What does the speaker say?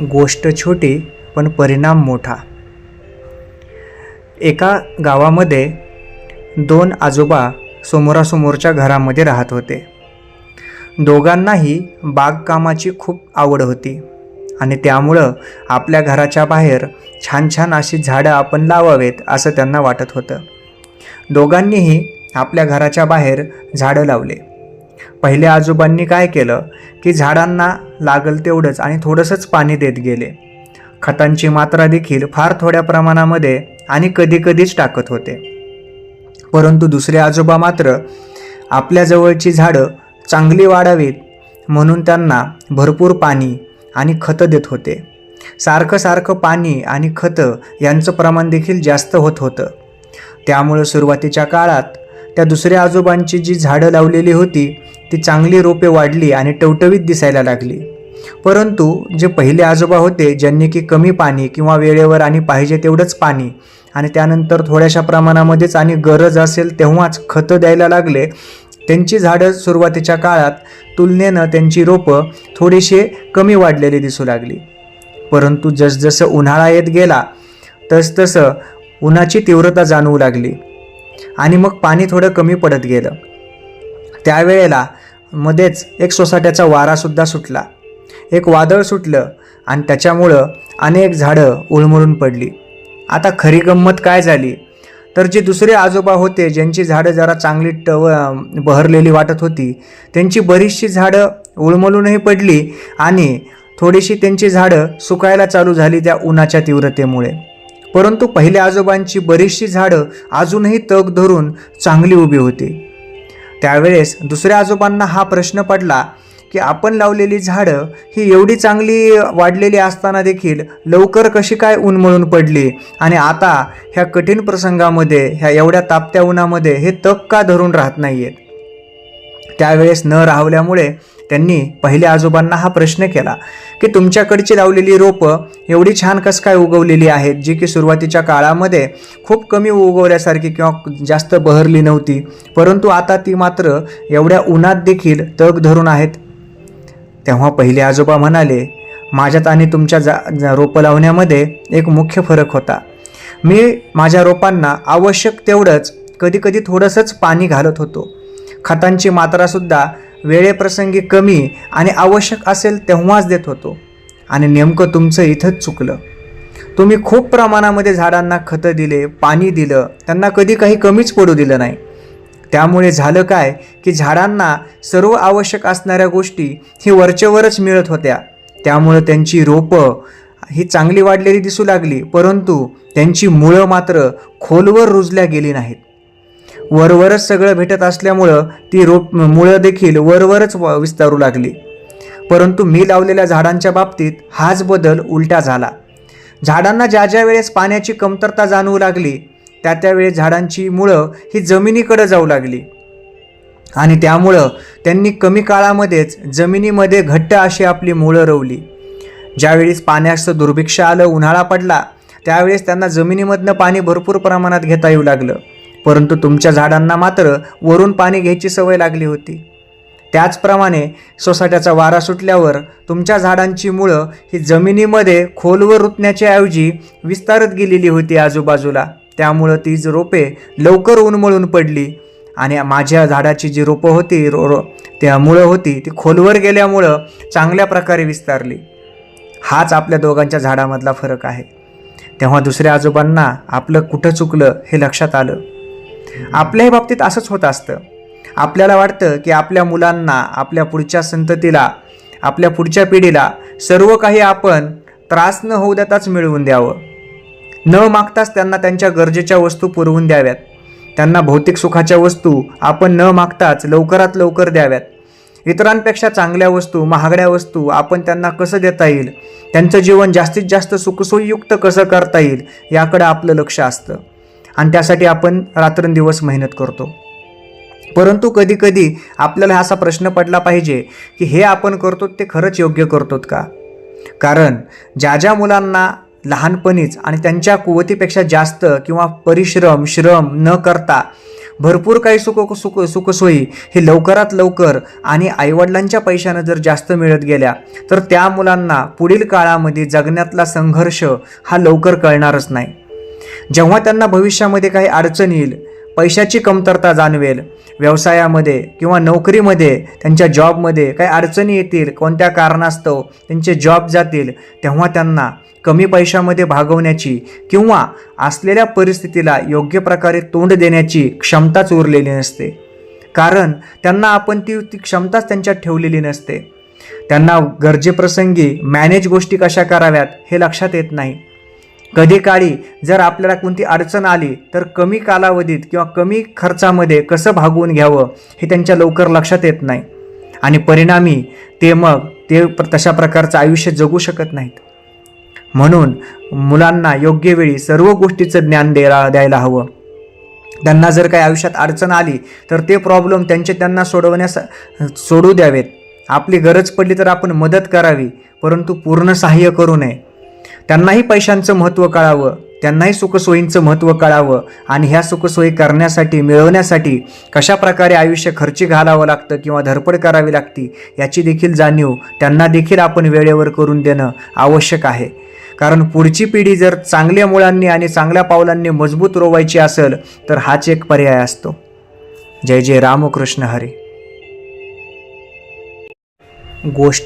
गोष्ट छोटी पण परिणाम मोठा. एका गावामध्ये दोन आजोबा समोरासमोरच्या घरामध्ये राहत होते. दोघांनाही बागकामाची खूप आवड होती आणि त्यामुळं आपल्या घराच्या बाहेर छान छान अशी झाडं आपण लावावेत असं त्यांना वाटत होतं. दोघांनीही आपल्या घराच्या बाहेर झाडं लावले. पहिल्या आजोबांनी काय केलं की झाडांना लागल तेवढंच आणि थोडंसंच पाणी देत गेले. खतांची मात्रा देखील फार थोड्या प्रमाणामध्ये आणि कधीकधीच टाकत होते. परंतु दुसरे आजोबा मात्र आपल्या जवळची झाडं चांगली वाढावीत म्हणून त्यांना भरपूर पाणी आणि खतं देत होते. सारखं सारखं पाणी आणि खतं यांचं प्रमाण देखील जास्त होत होतं. त्यामुळं सुरुवातीच्या काळात त्या दुसऱ्या आजोबांची जी झाडं लावलेली होती ती चांगली रोपे वाढली आणि टवटवीत दिसायला लागली. परंतु जे पहिले आजोबा होते ज्यांनी की कमी पाणी किंवा वेळेवर आणि पाहिजे तेवढंच पाणी आणि त्यानंतर थोड्याशा प्रमाणामध्येच आणि गरज असेल तेव्हाच खतं द्यायला लागले त्यांची झाडं सुरुवातीच्या काळात तुलनेनं त्यांची रोपं थोडीशी कमी वाढलेली दिसू लागली. परंतु जसजसं उन्हाळा येत गेला तसतसं उन्हाची तीव्रता जाणवू लागली. आणि मग पाणी थोडं कमी पडत गेलं. त्यावेळेला मध्येच एक सोसाट्याचा वारासुद्धा सुटला. एक वादळ सुटलं आणि त्याच्यामुळं अनेक झाडं उळमळून पडली. आता खरी गंमत काय झाली? तर जे दुसरे आजोबा होते ज्यांची झाडं जरा चांगली टव बहरलेली वाटत होती त्यांची बरीचशी झाडं उळमळूनही पडली आणि थोडीशी त्यांची झाडं सुकायला चालू झाली त्या उन्हाच्या तीव्रतेमुळे. परंतु पहिल्या आजोबांची बरीचशी झाडं अजूनही तग धरून चांगली उभी होती. त्यावेळेस दुसऱ्या आजोबांना हा प्रश्न पडला की आपण लावलेली झाडं ही एवढी चांगली वाढलेली असताना देखील लवकर कशी काय उन्मळून पडली? आणि आता ह्या कठीण प्रसंगामध्ये ह्या एवढ्या तापत्या उन्हामध्ये हे तग का धरून राहत नाही आहेत त्यावेळेस न राहवल्यामुळे त्यांनी पहिल्या आजोबांना हा प्रश्न केला की तुमच्याकडची लावलेली रोपं एवढी छान कस काय उगवलेली आहेत जी की सुरुवातीच्या काळामध्ये खूप कमी उगवल्यासारखी किंवा जास्त बहरली नव्हती परंतु आता ती मात्र एवढ्या उन्हात देखील तग धरून आहेत. तेव्हा पहिले आजोबा म्हणाले माझ्यात आणि तुमच्या जा जा- रोपं लावण्यामध्ये एक मुख्य फरक होता. मी माझ्या रोपांना आवश्यक तेवढंच कधीकधी थोडंसंच पाणी घालत होतो. खतांची मात्रासुद्धा वेळेप्रसंगी कमी आणि आवश्यक असेल तेव्हाच देत होतो. आणि नेमकं तुमचं इथंच चुकलं. तुम्ही खूप प्रमाणामध्ये झाडांना खतं दिले पाणी दिलं त्यांना कधी काही कमीच पडू दिलं नाही. त्यामुळे झालं काय की झाडांना सर्व आवश्यक असणाऱ्या गोष्टी ही वरचेवरच मिळत होत्या. त्यामुळं त्यांची रोपं ही चांगली वाढलेली दिसू लागली परंतु त्यांची मुळं मात्र खोलवर रुजल्या गेली नाहीत. वरवरच सगळं भेटत असल्यामुळं ती रोप मुळं देखील वरवरच व- विस्तारू लागली. परंतु मी लावलेल्या झाडांच्या बाबतीत हाच बदल उलटा झाला. झाडांना ज्या ज्या वेळेस पाण्याची कमतरता जाणवू लागली त्या त्यावेळेस झाडांची मुळं ही जमिनीकडे जाऊ लागली. आणि त्यामुळं त्यांनी कमी काळामध्येच जमिनीमध्ये घट्ट अशी आपली मुळं रोवली. ज्यावेळेस पाण्याचं दुर्भिक्ष आलं उन्हाळा पडला त्यावेळेस त्यांना जमिनीमधनं पाणी भरपूर प्रमाणात घेता येऊ लागलं. परंतु तुमच्या झाडांना मात्र वरून पाणी घ्यायची सवय लागली होती. त्याचप्रमाणे सोसाट्याचा वारा सुटल्यावर तुमच्या झाडांची मुळं ही जमिनीमध्ये खोलवर रुतण्याच्या ऐवजी विस्तारत गेलेली होती आजूबाजूला. त्यामुळं ती जी रोपे लवकर उन्मळून पडली आणि माझ्या झाडाची जी रोपं होती रो रो त्या मुळं होती ती खोलवर गेल्यामुळं चांगल्या प्रकारे विस्तारली. हाच आपल्या दोघांच्या झाडामधला फरक आहे. तेव्हा दुसऱ्या आजोबांना आपलं कुठं चुकलं हे लक्षात आलं. आपल्याही बाबतीत असंच होत असतं. आपल्याला वाटतं की आपल्या मुलांना आपल्या पुढच्या संततीला आपल्या पुढच्या पिढीला सर्व काही आपण त्रास न होऊ देताच मिळवून द्यावं. न मागताच त्यांना त्यांच्या गरजेच्या वस्तू पुरवून द्याव्यात. त्यांना भौतिक सुखाच्या वस्तू आपण न मागताच लवकरात लवकर द्याव्यात. इतरांपेक्षा चांगल्या वस्तू महागड्या वस्तू आपण त्यांना कसं देता येईल? त्यांचं जीवन जास्तीत जास्त सुखसोयीयुक्त कसं करता येईल? याकडं आपलं लक्ष असतं. आणि त्यासाठी आपण रात्रंदिवस मेहनत करतो. परंतु कधीकधी आपल्याला असा प्रश्न पडला पाहिजे की हे आपण करतो ते खरंच योग्य करतोत का? कारण ज्या ज्या मुलांना लहानपणीच आणि त्यांच्या कुवतीपेक्षा जास्त किंवा परिश्रम श्रम न करता भरपूर काही सुख सुख सुखसोयी हे लवकरात लवकर आणि आईवडिलांच्या पैशानं जर जास्त मिळत गेल्या तर त्या मुलांना पुढील काळामध्ये जगण्यातला संघर्ष हा लवकर कळणारच नाही. जेव्हा त्यांना भविष्यामध्ये काही अडचण येईल पैशाची कमतरता जाणवेल व्यवसायामध्ये किंवा नोकरीमध्ये त्यांच्या जॉबमध्ये काही अडचणी येतील कोणत्या कारणास्तव त्यांचे जॉब जातील तेव्हा त्यांना कमी पैशामध्ये भागवण्याची किंवा असलेल्या परिस्थितीला योग्य प्रकारे तोंड देण्याची क्षमताच उरलेली नसते. कारण त्यांना आपण ती ती क्षमताच त्यांच्यात ठेवलेली नसते. त्यांना गरजेप्रसंगी मॅनेज गोष्टी कशा कराव्यात हे लक्षात येत नाही. कधी काळी जर आपल्याला कोणती अडचण आली तर कमी कालावधीत किंवा कमी खर्चामध्ये कसं भागवून घ्यावं हे त्यांच्या लवकर लक्षात येत नाही. आणि परिणामी ते मग ते प्र- तशा प्रकारचं आयुष्य जगू शकत नाहीत. म्हणून मुलांना योग्य वेळी सर्व गोष्टीचं ज्ञान द्यायला द्यायला हवं. त्यांना जर काही आयुष्यात अडचण आली तर ते प्रॉब्लेम त्यांचे त्यांना सोडवण्यास सोडू द्यावेत. आपली गरज पडली तर आपण मदत करावी परंतु पूर्ण सहाय्य करू नये. त्यांनाही पैशांचं महत्त्व कळावं त्यांनाही सुखसोयींचं महत्त्व कळावं आणि ह्या सुखसोयी करण्यासाठी मिळवण्यासाठी कशा प्रकारे आयुष्य खर्ची घालावं लागतं किंवा धडपड करावी लागती याची देखील जाणीव त्यांना देखील आपण वेळेवर करून देणं आवश्यक आहे. कारण पुढची पिढी जर चांगल्या मुळांनी आणि चांगल्या पावलांनी मजबूत रोवायची असेल तर हाच एक पर्याय असतो. जय जय रामकृष्ण हरी. गोष्ट